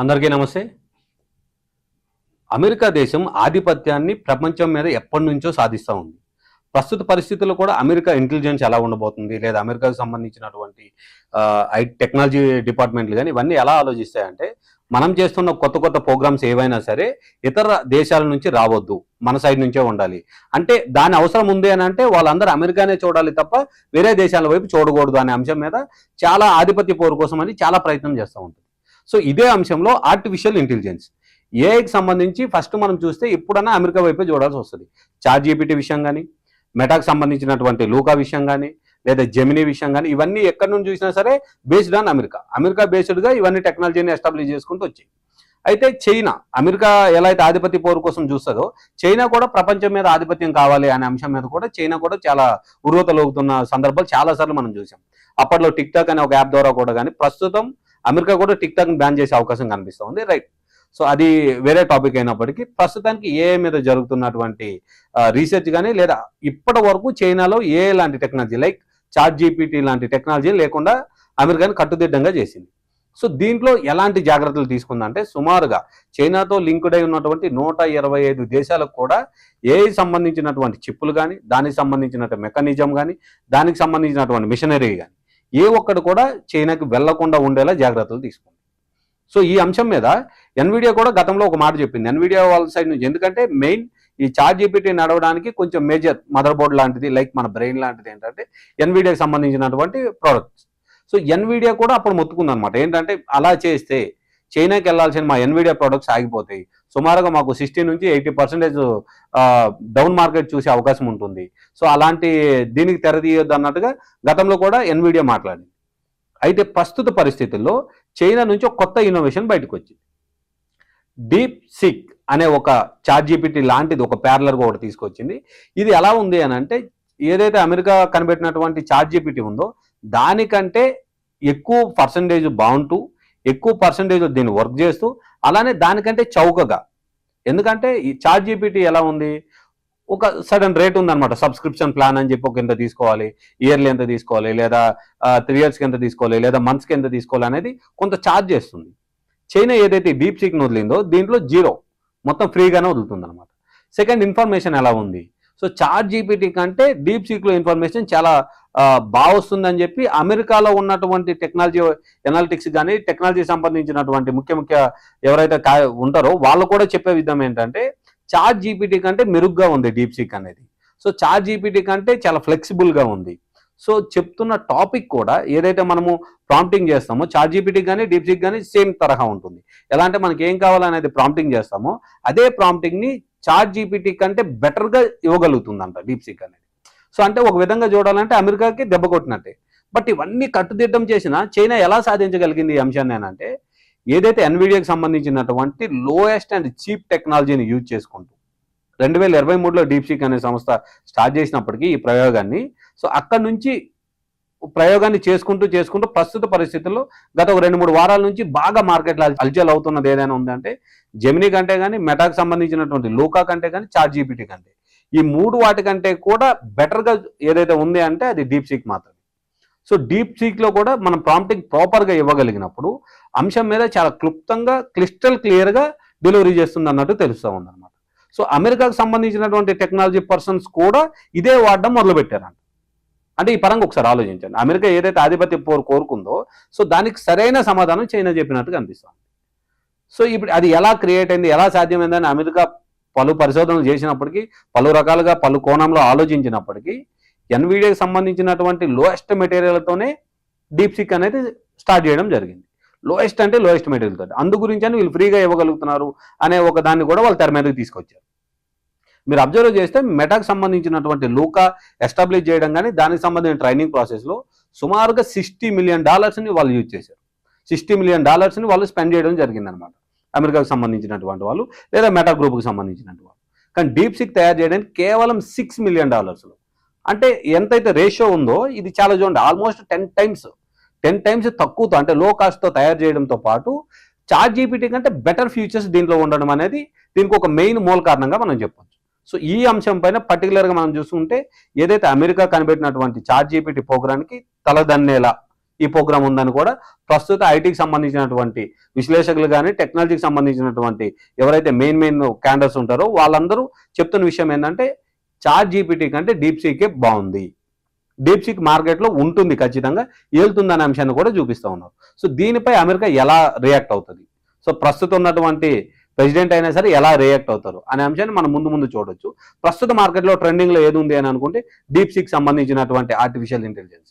అందరికీ నమస్తే. అమెరికా దేశం ఆధిపత్యాన్ని ప్రపంచం మీద ఎప్పటి నుంచో సాధిస్తూ ఉంది. ప్రస్తుత పరిస్థితుల్లో కూడా అమెరికా ఇంటెలిజెన్స్ ఎలా ఉండబోతుంది? లేదా అమెరికాకు సంబంధించినటువంటి ఐ టెక్నాలజీ డిపార్ట్మెంట్లు కానీ ఇవన్నీ ఎలా ఆలోచిస్తాయంటే మనం చేస్తున్న కొత్త కొత్త ప్రోగ్రామ్స్ ఏవైనా సరే ఇతర దేశాల నుంచి రావద్దు. మన సైడ్ నుంచే ఉండాలి. అంటే దాని అవసరం ఉంది అని అంటే వాళ్ళందరూ అమెరికానే చూడాలి తప్ప వేరే దేశాల వైపు చూడకూడదు అనే అంశం మీద చాలా ఆధిపత్య పోరు కోసం అని చాలా ప్రయత్నం చేస్తూ ఉంటుంది సో ఇదే అంశంలో ఆర్టిఫిషియల్ ఇంటెలిజెన్స్ ఏఐకి సంబంధించి ఫస్ట్ మనం చూస్తే ఎప్పుడన్నా అమెరికా వైపే చూడాల్సి వస్తుంది. చార్ట్ జీపీటీ విషయం కానీ మెటాకు సంబంధించినటువంటి లూకా విషయం కానీ లేదా జెమినీ విషయం కానీ ఇవన్నీ ఎక్కడి నుంచి చూసినా సరే బేస్డ్ ఆన్ అమెరికా. అమెరికా బేస్డ్గా ఇవన్నీ టెక్నాలజీని ఎస్టాబ్లిష్ చేసుకుంటూ వచ్చాయి. అయితే చైనా అమెరికా ఎలా అయితే ఆధిపత్య పోరు కోసం చూస్తుందో చైనా కూడా ప్రపంచం మీద ఆధిపత్యం కావాలి అనే అంశం మీద కూడా చైనా కూడా చాలా ఉర్వతలోగుతున్న సందర్భాలు చాలా సార్లు మనం చూసాం అప్పట్లో టిక్ టాక్ అనే ఒక యాప్ ద్వారా కూడా కానీ ప్రస్తుతం అమెరికా కూడా టిక్ టాక్ బ్యాన్ చేసే అవకాశం కనిపిస్తుంది. రైట్. సో అది వేరే టాపిక్ అయినప్పటికీ ప్రస్తుతానికి ఏ మీద జరుగుతున్నటువంటి రీసెర్చ్ కానీ లేదా ఇప్పటి వరకు చైనాలో ఏ లాంటి టెక్నాలజీ లైక్ చార్ట్ జీపీటీ లాంటి టెక్నాలజీ లేకుండా అమెరికాని కట్టుదిడ్డంగా చేసింది. సో దీంట్లో ఎలాంటి జాగ్రత్తలు తీసుకుందంటే సుమారుగా చైనాతో లింక్డ్ అయి ఉన్నటువంటి నూట ఇరవై ఐదు దేశాలకు కూడా ఏ సంబంధించినటువంటి చిప్పులు కానీ దానికి సంబంధించినటువంటి మెకానిజం కానీ దానికి సంబంధించినటువంటి మిషనరీ కానీ ఏ ఒక్కడు కూడా చైనాకి వెళ్ళకుండా ఉండేలా జాగ్రత్తలు తీసుకుంది సో ఈ అంశం మీద ఎన్విడియా కూడా గతంలో ఒక మాట చెప్పింది. ఎన్విడియా వాళ్ళ సైడ్ నుంచి ఎందుకంటే మెయిన్ ఈ చార్ట్ జీపీటీ నడవడానికి కొంచెం మేజర్ మదర్ బోర్డ్ లాంటిది లైక్ మన బ్రెయిన్ లాంటిది ఏంటంటే ఎన్విడియాకి సంబంధించినటువంటి ప్రోడక్ట్స్. సో ఎన్విడియా కూడా అప్పుడు మొత్తుకుంది అనమాట ఏంటంటే అలా చేస్తే చైనాకి వెళ్ళాల్సిన మా ఎన్విడియా ప్రోడక్ట్స్ ఆగిపోతాయి. సుమారుగా మాకు సిక్స్టీ నుంచి ఎయిటీ పర్సెంటేజ్ డౌన్ మార్కెట్ చూసే అవకాశం ఉంటుంది. సో అలాంటి దీనికి తెరదీయొద్దు అన్నట్టుగా గతంలో కూడా ఎన్విడియా మాట్లాడింది. అయితే ప్రస్తుత పరిస్థితుల్లో చైనా నుంచి ఒక కొత్త ఇన్నోవేషన్ బయటకు వచ్చింది డీప్ సిక్ అనే ఒక చార్ట్ జీపీటీ లాంటిది ఒక ప్యారలర్గా ఒకటి తీసుకొచ్చింది. ఇది ఎలా ఉంది అని అంటే ఏదైతే అమెరికా కనిపెట్టినటువంటి చార్ట్ జీపీటీ ఉందో దానికంటే ఎక్కువ పర్సంటేజ్ బాగుంటూ ఎక్కువ పర్సంటేజ్ దీన్ని వర్క్ చేస్తూ అలానే దానికంటే చౌకగా. ఎందుకంటే ఈ చార్ట్ జీపీటీ ఎలా ఉంది? ఒక సడన్ రేట్ ఉందన్నమాట. సబ్స్క్రిప్షన్ ప్లాన్ అని చెప్పి ఒక ఎంత తీసుకోవాలి ఇయర్లీ ఎంత తీసుకోవాలి లేదా త్రీ ఇయర్స్కి ఎంత తీసుకోవాలి లేదా మంత్స్కి ఎంత తీసుకోవాలి అనేది కొంత ఛార్జ్ చేస్తుంది. చైనా ఏదైతే డీప్ సీక్ని వదిలిందో దీంట్లో జీరో మొత్తం ఫ్రీగానే వదులుతుంది అనమాట సెకండ్ ఇన్ఫర్మేషన్ ఎలా ఉంది? సో చార్ట్ జీపీటీ కంటే డీప్ సీక్లో ఇన్ఫర్మేషన్ చాలా బాగా వస్తుందని చెప్పి అమెరికాలో ఉన్నటువంటి టెక్నాలజీ ఎనాలిటిక్స్ కానీ టెక్నాలజీ సంబంధించినటువంటి ముఖ్య ముఖ్య ఎవరైతే కా- ఉంటారో వాళ్ళు కూడా చెప్పే విధం ఏంటంటే చార్ట్ జీపీటీ కంటే మెరుగ్గా ఉంది డీప్ సీక్ అనేది. సో చార్ట్ జీపీటీ కంటే చాలా ఫ్లెక్సిబుల్గా ఉంది. సో చెప్తున్న టాపిక్ కూడా ఏదైతే మనము ప్రాంప్టింగ్ చేస్తామో చార్ట్ జీపీటీ కానీ డీప్ సీక్ కానీ సేమ్ తరహా ఉంటుంది. ఎలా అంటే మనకి ఏం కావాలనేది ప్రాంప్టింగ్ చేస్తామో అదే ప్రాంప్టింగ్ని చార్ట్ జీపీటీ కంటే బెటర్గా ఇవ్వగలుగుతుందంట డీప్ సీక్ అనేది. సో అంటే ఒక విధంగా చూడాలంటే అమెరికాకి దెబ్బ కొట్టినట్టే. బట్ ఇవన్నీ కట్టుదిట్టం చేసిన చైనా ఎలా సాధించగలిగింది ఈ అంశాన్ని అంటే ఏదైతే ఎన్విడియాకి సంబంధించినటువంటి లోయెస్ట్ అండ్ చీప్ టెక్నాలజీని యూజ్ చేసుకుంటూ రెండు వేల ఇరవై మూడులో డీప్సీక్ అనే సంస్థ స్టార్ట్ చేసినప్పటికీ ఈ ప్రయోగాన్ని సో అక్కడ నుంచి ప్రయోగాన్ని చేసుకుంటూ చేసుకుంటూ ప్రస్తుత పరిస్థితుల్లో గత ఒక రెండు మూడు వారాల నుంచి బాగా మార్కెట్లో అల్చల్ అవుతున్నది ఏదైనా ఉందంటే జెమినీ కంటే కానీ మెటాకు సంబంధించినటువంటి లూకా కంటే కానీ చార్ట్ జీపీటీ కంటే. ఈ మూడు వాటికంటే కూడా బెటర్గా ఏదైతే ఉంది అంటే అది డీప్ సీక్ మాత్రమే. సో డీప్ సీక్లో కూడా మనం ప్రాంప్టింగ్ ప్రాపర్గా ఇవ్వగలిగినప్పుడు అంశం మీద చాలా క్లుప్తంగా క్లిస్టల్ క్లియర్గా డెలివరీ చేస్తుంది అన్నట్టు తెలుస్తూ ఉందన్నమాట. సో అమెరికాకు సంబంధించినటువంటి టెక్నాలజీ పర్సన్స్ కూడా ఇదే వాడడం మొదలుపెట్టారంట. అంటే ఈ పరంగా ఒకసారి ఆలోచించండి. అమెరికా ఏదైతే ఆధిపత్య పోరు కోరుకుందో సో దానికి సరైన సమాధానం చైనా చెప్పినట్టుగా అనిపిస్తుంది. సో ఇప్పుడు అది ఎలా క్రియేట్ అయింది ఎలా సాధ్యమైందని అమెరికా పలు పరిశోధనలు చేసినప్పటికీ పలు రకాలుగా పలు కోణంలో ఆలోచించినప్పటికీ ఎన్విడియాకి సంబంధించినటువంటి లోయెస్ట్ మెటీరియల్తోనే డీప్ సిక్ అనేది స్టార్ట్ చేయడం జరిగింది. లోయెస్ట్ అంటే లోయెస్ట్ మెటీరియల్తో అందు గురించి అని వీళ్ళు ఫ్రీగా ఇవ్వగలుగుతున్నారు అనే ఒక దాన్ని కూడా వాళ్ళు తెర మీదకి తీసుకొచ్చారు. మీరు అబ్జర్వ్ చేస్తే మెటాకు సంబంధించినటువంటి లూకా ఎస్టాబ్లిష్ చేయడం కానీ దానికి సంబంధించిన ట్రైనింగ్ ప్రాసెస్లో సుమారుగా సిక్స్టీ మిలియన్ డాలర్స్ని వాళ్ళు యూజ్ చేశారు. సిక్స్టీ మిలియన్ డాలర్స్ని వాళ్ళు స్పెండ్ చేయడం జరిగిందనమాట అమెరికాకు సంబంధించినటువంటి వాళ్ళు లేదా మెటా గ్రూప్కి సంబంధించినటువంటి వాళ్ళు. కానీ డీప్ సిక్ తయారు చేయడానికి కేవలం సిక్స్ మిలియన్ డాలర్స్లో అంటే ఎంతైతే రేషియో ఉందో ఇది చాలా చూడండి almost ten times. Ten times తక్కువతో అంటే లో కాస్ట్తో తయారు చేయడంతో పాటు చార్ట్ జీపీటీ కంటే బెటర్ ఫ్యూచర్స్ దీంట్లో ఉండడం అనేది దీనికి ఒక మెయిన్ మూల కారణంగా మనం చెప్పొచ్చు. సో ఈ అంశం పైన పర్టికులర్గా మనం చూసుకుంటే ఏదైతే అమెరికా కనిపెట్టినటువంటి చార్ట్ జీపీటీ ప్రోగ్రామ్కి తలదన్నేలా ఈ ప్రోగ్రామ్ ఉందని కూడా ప్రస్తుత ఐటీకి సంబంధించినటువంటి విశ్లేషకులు కానీ టెక్నాలజీకి సంబంధించినటువంటి ఎవరైతే మెయిన్ మెయిన్ క్యాండర్స్ ఉంటారో వాళ్ళందరూ చెప్తున్న విషయం ఏంటంటే చార్ట్ జీపీటీ కంటే డీప్ సీకే బాగుంది. డీప్ సీక్ మార్కెట్లో ఉంటుంది ఖచ్చితంగా ఏలుతుందనే అంశాన్ని కూడా చూపిస్తూ ఉన్నారు. సో దీనిపై అమెరికా ఎలా రియాక్ట్ అవుతుంది? సో ప్రస్తుతం ఉన్నటువంటి ప్రెసిడెంట్ అయినా సరే ఎలా రియాక్ట్ అవుతారు అనే అంశాన్ని మనం ముందు ముందు చూడొచ్చు. ప్రస్తుత మార్కెట్లో ట్రెండింగ్లో ఏది ఉంది అని అనుకుంటే డీప్ సిక్ సంబంధించినటువంటి ఆర్టిఫిషియల్ ఇంటెలిజెన్స్